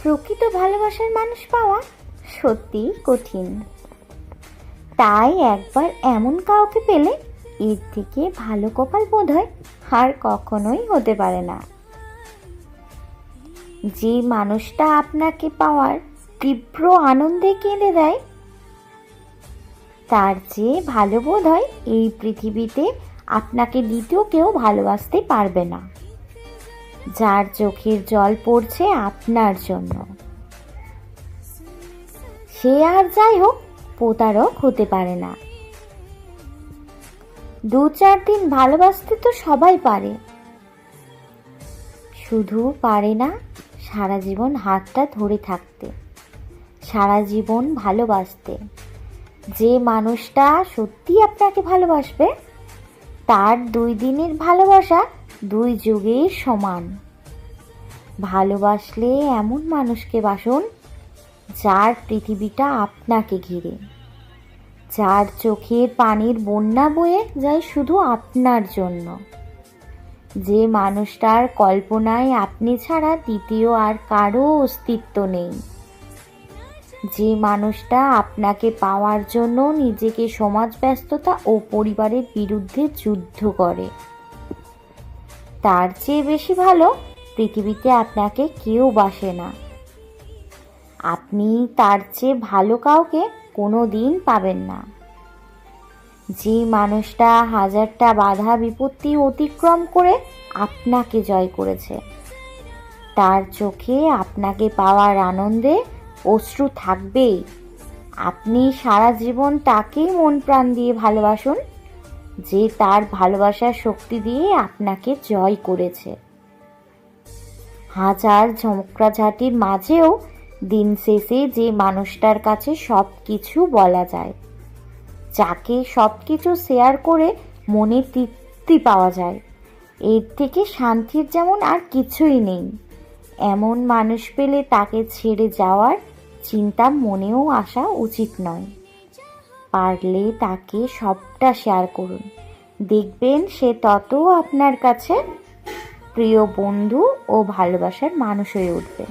প্রকৃত ভালোবাসার মানুষ পাওয়া সত্যিই কঠিন। তাই একবার এমন কাউকে পেলে এর থেকে ভালো কপাল বোধ হয় আর কখনোই হতে পারে না। যে মানুষটা আপনাকে পাওয়ার তীব্র আনন্দে কেঁদে দেয়, তার চেয়ে ভালো বোধ হয় এই পৃথিবীতে আপনাকে দ্বিতীয় কেউ ভালোবাসতে পারবে না। যার চোখের জল পড়ছে আপনার জন্য। সে আর যাই হোক, প্রতারক হতে পারে না। দু চার দিন ভালোবাসতে তো সবাই পারে। শুধু পারে না, সারা জীবন হাতটা ধরে থাকতে, সারা জীবন ভালোবাসতে। যে মানুষটা সত্যি আপনাকে ভালোবাসবে তার দুই দিনের ভালোবাসা দুই যুগের সমান। ভালোবাসলে এমন মানুষকে বাসুন, যার পৃথিবীটা আপনাকে ঘিরে। যার চোখের পানির বন্যা বয়ে যায় শুধু আপনার জন্য। যে মানুষটার কল্পনায় আপনি ছাড়া দ্বিতীয় আর কারও অস্তিত্ব নেই। যে মানুষটা আপনাকে পাওয়ার জন্য নিজেকে সমাজ ব্যস্ততা ও পরিবারের বিরুদ্ধে যুদ্ধ করে। তার চেয়ে বেশি ভালো পৃথিবীতে আপনাকে কেউ বাসে না। আপনি তার চেয়ে ভালো কাউকে কোনো দিন পাবেন না। যে মানুষটা হাজারটা বাধা বিপত্তি অতিক্রম করে আপনাকে জয় করেছে। তার চোখে আপনাকে পাওয়ার আনন্দে অশ্রু থাকবেই। আপনি সারা জীবন তাকেই মন প্রাণ দিয়ে ভালোবাসুন, যে তার ভালোবাসার শক্তি দিয়ে আপনাকে জয় করেছে। হাজার ঝমকরাঝাটির মাঝেও দিন শেষে যে মানুষটার কাছে সব কিছু বলা যায়, যাকে সব কিছু শেয়ার করে মনে তৃপ্তি পাওয়া যায়, এর থেকে শান্তির যেমন আর কিছুই নেই, এমন মানুষ পেলে তাকে ছেড়ে যাওয়ার চিন্তা মনেও আসা উচিত নয়। পারলে তাকে সবটা শেয়ার করুন। দেখবেন সে তত আপনার কাছে প্রিয় বন্ধু ও ভালোবাসার মানুষ হয়ে উঠবে।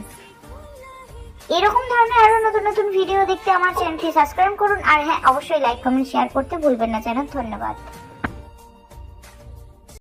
এরকম ধরনের আরও নতুন নতুন ভিডিও দেখতে আমার চ্যানেলটি সাবস্ক্রাইব করুন। আর হ্যাঁ অবশ্যই লাইক কমেন্ট শেয়ার করতে ভুলবেন না। চ্যানেল ধন্যবাদ।